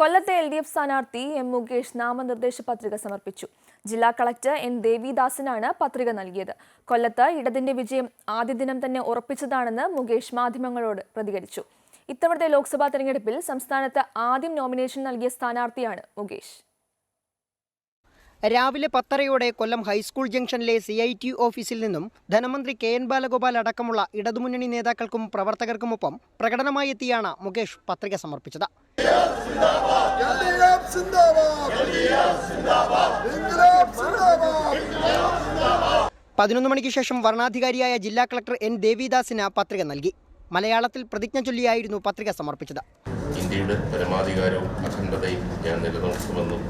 കൊല്ലത്തെ L D F സ്ഥാനാർത്ഥി M Mukesh നാമനിർദ്ദേശ പത്രിക സമർപ്പിച്ചു. ജില്ലാ കളക്ടർ എൻ ദേവിദാസിനാണ് പത്രിക നൽകിയത്. കൊല്ലത്ത് ഇടതിന്റെ വിജയം ആദ്യ ദിനം തന്നെ ഉറപ്പിച്ചതാണെന്ന് മുകേഷ് മാധ്യമങ്ങളോട് പ്രതികരിച്ചു. ഇത്തവണത്തെ ലോക്സഭാ തെരഞ്ഞെടുപ്പിൽ സംസ്ഥാനത്ത് ആദ്യം നോമിനേഷൻ നൽകിയ സ്ഥാനാർത്ഥിയാണ് മുകേഷ്. രാവിലെ പത്തരയോടെ കൊല്ലം ഹൈസ്കൂൾ ജംഗ്ഷനിലെ സി ഐ ടി ഓഫീസിൽ നിന്നും ധനമന്ത്രി കെ എൻ ബാലഗോപാൽ അടക്കമുള്ള ഇടതുമുന്നണി നേതാക്കൾക്കും പ്രവർത്തകർക്കുമൊപ്പം പ്രകടനമായി എത്തിയാണ് മുകേഷ് പത്രിക സമർപ്പിച്ചത്. പതിനൊന്ന് മണിക്ക് ശേഷം വരണാധികാരിയായ ജില്ലാ കളക്ടർ എൻ ദേവിദാസിന് പത്രിക നൽകി. മലയാളത്തിൽ പ്രതിജ്ഞ ചൊല്ലിയായിരുന്നു പത്രിക സമർപ്പിച്ചത്. ഇന്ത്യയുടെ പരമാധികാരവും അഖണ്ഡതയും ഞാൻ നിലനിർത്തുമെന്നും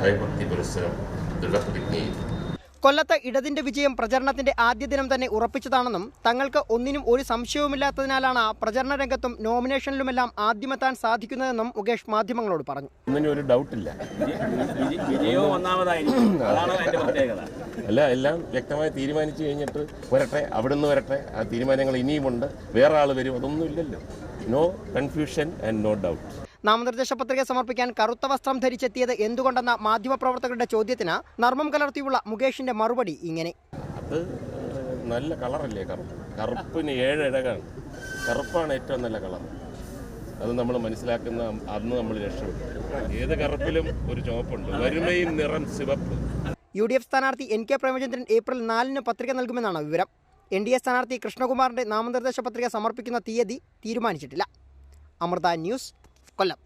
ഭയഭക്തി പുരസ്സരം ദൃഢപ്രതിജ്ഞയിൽ കൊല്ലത്ത് ഇടതിന്റെ വിജയം പ്രചരണത്തിന്റെ ആദ്യ ദിനം തന്നെ ഉറപ്പിച്ചതാണെന്നും തങ്ങൾക്ക് ഒന്നിനും ഒരു സംശയവുമില്ലാത്തതിനാലാണ് പ്രചരണ രംഗത്തും നോമിനേഷനിലുമെല്ലാം ആദ്യമെത്താൻ സാധിക്കുന്നതെന്നും മുകേഷ് മാധ്യമങ്ങളോട് പറഞ്ഞു. ഒന്നിനും ഒരു ഡൗട്ടില്ല. വിജയവും ഒന്നാമതായിരിക്കും. അതാണ് അതിന്റെ പ്രത്യേകത? അല്ല എല്ലാം വ്യക്തമായി തീരുമാനിച്ചു കഴിഞ്ഞിട്ട് വരട്ടെ അവിടെ നിന്ന് വരട്ടെ. ആ തീരുമാനങ്ങൾ ഇനിയുമുണ്ട്. വേറെ ആൾ വരും അതൊന്നും ഇല്ലല്ലോ. No confusion and no doubt നാമനിർദ്ദേശ പത്രിക സമർപ്പിക്കാൻ കറുത്ത വസ്ത്രം ധരിച്ചെത്തിയത് എന്തുകൊണ്ടെന്ന മാധ്യമപ്രവർത്തകരുടെ ചോദ്യത്തിന് നർമ്മം കലർത്തിയുള്ള മുകേഷിന്റെ മറുപടി ഇങ്ങനെ. അത് നല്ല കളറല്ലേ കറുപ്പ്? കറുപ്പിന് ഏഴഴകാണ് കറുപ്പാണ് ഏറ്റവും നല്ല കളർ. അത് നമ്മൾ മനസ്സിലാക്കുന്ന അന്ന് നമ്മൾ രക്ഷപ്പെട്ടു. ഏത് കറുപ്പിലും ഒരു ചുവപ്പുണ്ട്. വരുമയും നിറം സിവപ്പ്. യു ഡി എഫ് സ്ഥാനാർത്ഥി എൻ കെ പ്രേമചന്ദ്രൻ ഏപ്രിൽ നാലിന് പത്രിക നൽകുമെന്നാണ് വിവരം. എൻ ഡി എ സ്ഥാനാർത്ഥി കൃഷ്ണകുമാറിന്റെ നാമനിർദ്ദേശ പത്രിക സമർപ്പിക്കുന്ന തീയതി തീരുമാനിച്ചിട്ടില്ല. അമൃത ന്യൂസ് കൊല്ലം.